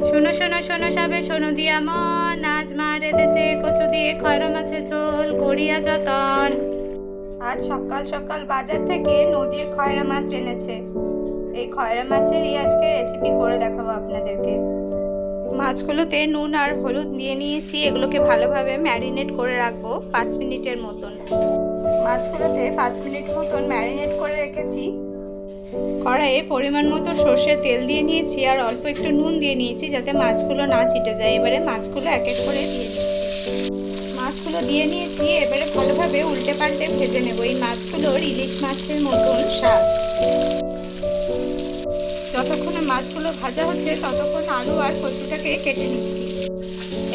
শোনো শোনো শোনো সবে, শোনো দিয়া মন। আজ মা রেঁধেছে, কচু দিয়ে খয়রা মাছের ঝোল, করিয়া যতন। আজ সকাল সকাল বাজার থেকে নদীর খয়রা মাছ এনেছে। এই খয়রা মাছেরই আজকে রেসিপি করে দেখাবো আপনাদেরকে। মাছগুলোতে নুন আর হলুদ দিয়ে নিয়েছি, এগুলোকে ভালোভাবে ম্যারিনেট করে রাখব পাঁচ মিনিটের মতন। মাছগুলোতে পাঁচ মিনিট মতন ম্যারিনেট করে রেখেছি। কড়াইয়ে পরিমাণ মতো সর্ষের তেল দিয়ে নিয়েছি আর অল্প একটু নুন দিয়ে নিয়েছি যাতে মাছগুলো না ছিটে যায়। এবারে মাছগুলো এক এক করে দিয়ে মাছগুলো দিয়ে নিয়েছি, এবারে ভালোভাবে উল্টে পাল্টে ভেজে নেব। এই মাছগুলোর ইলিশ মাছের মতন স্বাদ। যতক্ষণে মাছগুলো ভাজা হচ্ছে, ততক্ষণ আলু আর কচুটাকে কেটে নিচ্ছি।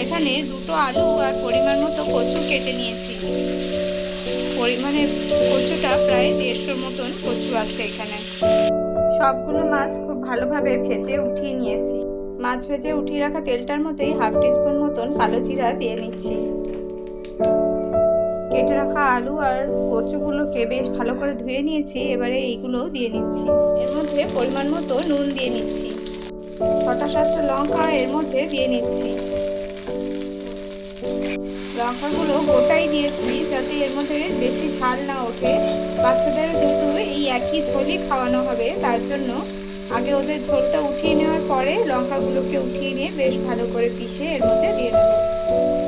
এখানে দুটো আলু আর পরিমাণ মতো কচু কেটে নিয়েছি। পরিমাণে কচুটা প্রায় দেড়শোর মতন কচু আছে এখানে। সবগুলো মাছ খুব ভালোভাবে ভেজে উঠিয়ে নিয়েছি। মাছ ভেজে উঠিয়ে রাখা তেলটার মধ্যেই হাফ টিস্পুন মতন কালো জিরা দিয়ে নিচ্ছি। কেটে রাখা আলু আর কচুগুলোকে বেশ ভালো করে ধুয়ে নিয়েছি, এবারে এইগুলো দিয়ে নিচ্ছি। এর মধ্যে পরিমাণ মতো নুন দিয়ে নিচ্ছি। ছটা সাতটা লঙ্কা এর মধ্যে দিয়ে নিচ্ছি। লঙ্কাগুলো গোটাই দিয়েছি যাতে এর মধ্যে বেশি ঝাল না ওঠে। বাচ্চাদের যেহেতু এই একই ঝোলই খাওয়ানো হবে, তার জন্য আগে ওদের ঝোলটা উঠিয়ে নেওয়ার পরে লঙ্কাগুলোকে উঠিয়ে নিয়ে বেশ ভালো করে পিষে এর মধ্যে দিয়ে দেবো।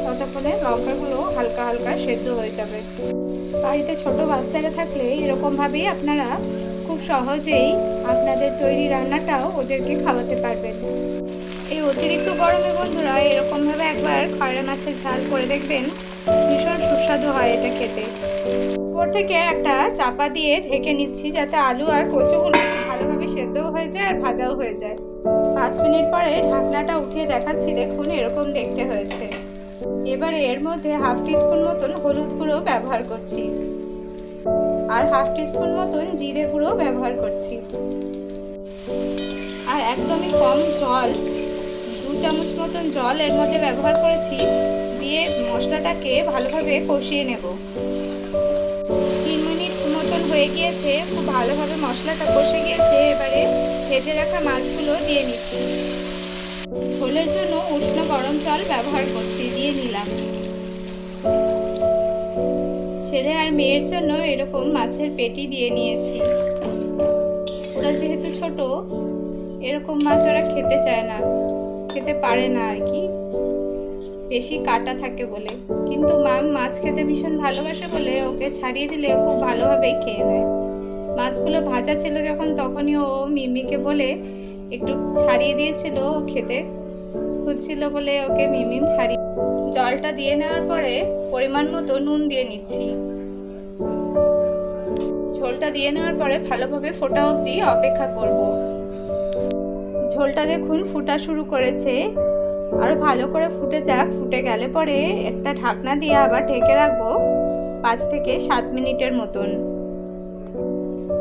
ততক্ষণে লঙ্কাগুলো হালকা হালকা সেদ্ধ হয়ে যাবে। বাড়িতে ছোট বাচ্চারা থাকলে এরকমভাবেই আপনারা খুব সহজেই আপনাদের তৈরি রান্নাটাও ওদেরকে খাওয়াতে পারবেন। এই অতিরিক্ত গরমে বন্ধুরা এরকমভাবে একবার খয়রা মাছের ঝাল করে দেখবেন। ভীষণ সুস্বাদু হয় এটা খেতে। উপর থেকে একটা চাপা দিয়ে ঢেকে নিচ্ছি যাতে আলু আর কচুগুলো ভালোভাবে সেদ্ধও হয়ে যায় আর ভাজাও হয়ে যায়। পাঁচ মিনিট পরে ঢাকনাটা উঠিয়ে দেখাচ্ছি, দেখুন এরকম দেখতে হয়েছে। এবারে এর মধ্যে হাফ টিস্পুন মতন হলুদ গুঁড়ো ব্যবহার করছি। আর হাফ টিস্পুন মতন জিরে গুঁড়ো ব্যবহার করছি। আর একদমই কম জল দু চামচ মতন জল এর মধ্যে ব্যবহার করেছি, দিয়ে মশলাটাকে ভালোভাবে কষিয়ে নেব। তিন মিনিট মতন হয়ে গিয়েছে, খুব ভালোভাবে মশলাটা কষে গিয়েছে, এবারে ভেজে রাখা মাছগুলো দিয়ে নিচ্ছি। ঝোলের জন্য উষ্ণ গরম জল ব্যবহার করছি, দিয়ে নিলাম। ছেলে আর মেয়ের জন্য এরকম মাছের পেটি দিয়ে নিয়েছি। ওরা যেহেতু ছোট, এরকম মাছ ওরা খেতে চায় না। খেতে পারে না আর কি। বেশি কাটা থাকে বলে। কিন্তু মাম মাছ খেতে ভীষণ ভালোবাসে বলে ওকে ছাড়িয়ে দিলে খুব ভালোভাবেই খেয়ে নেয়। মাছগুলো ভাজা ছিল যখন তখনই ও মিমিকে বলে একটু ছাড়িয়ে দিয়েছিল ও খেতে। খুঁজছিল বলে ওকে মিমিম ছাড়িয়ে জলটা দিয়ে নেওয়ার পরে পরিমাণ মতো নুন দিয়ে নিচ্ছি। ঝোলটা দিয়ে নেওয়ার পরে ভালোভাবে ফোটা অবধি অপেক্ষা করব। ঝোলটা দেখুন ফুটা শুরু করেছে। আরও ভালো করে ফুটে যাক। ফুটে গেলে পরে একটা ঢাকনা দিয়ে আবার ঢেকে রাখব পাঁচ থেকে সাত মিনিটের মতন।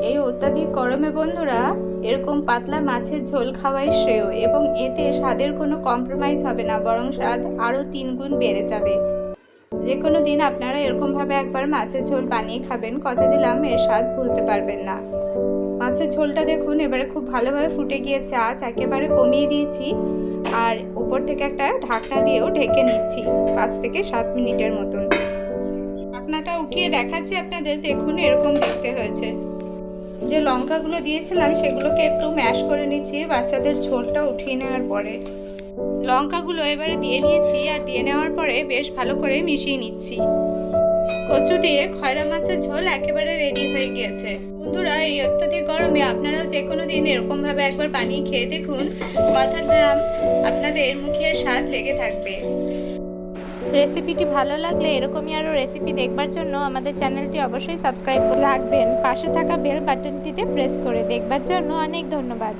এই অত্যাধিক গরমে বন্ধুরা, এরকম পাতলা মাছের ঝোল খাওয়াই শ্রেয় এবং এতে স্বাদের কোনো কম্প্রোমাইজ হবে না, বরং স্বাদ আরও তিন গুণ বেড়ে যাবে। যে কোনো দিন আপনারা এরকমভাবে একবার মাছের ঝোল বানিয়ে খাবেন, কথা দিলাম এর স্বাদ ভুলতে পারবেন না। মাছের ঝোলটা দেখুন, এবারে খুব ভালোভাবে ফুটে গিয়েছে আজ একেবারে কমিয়ে দিয়েছি। আর উপর থেকে একটা ঢাকনা দিয়েও ঢেকে নিচ্ছি, পাঁচ থেকে সাত মিনিটের মতন। ঢাকনাটা উঠিয়ে দেখাচ্ছি আপনাদের, দেখুন এরকম দেখতে হয়েছে। যে লঙ্কাগুলো দিয়েছিলাম, সেগুলোকে একটু ম্যাশ করে নিচ্ছি, বাচ্চাদের ঝোলটা উঠিয়ে নেওয়ার পরে। লঙ্কাগুলো এবারে দিয়ে দিয়েছি, আর দিয়ে নেওয়ার পরে বেশ ভালো করে মিশিয়ে নিচ্ছি। কচু দিয়ে খয়রা মাছের ঝোল একেবারে রেডি হয়ে গিয়েছে। বন্ধুরা, এই অত্যাধিক গরমে আপনারাও যে কোনো দিন এরকমভাবে একবার পানি খেয়ে দেখুন। কথাটা আপনাদের মুখের স্বাদ লেগে থাকবে। রেসিপিটি ভালো লাগলে এরকমই আরও রেসিপি দেখবার জন্য আমাদের চ্যানেলটি অবশ্যই সাবস্ক্রাইব করে রাখবেন। পাশে থাকা বেল বাটনটিতে প্রেস করে দেখবার জন্য অনেক ধন্যবাদ।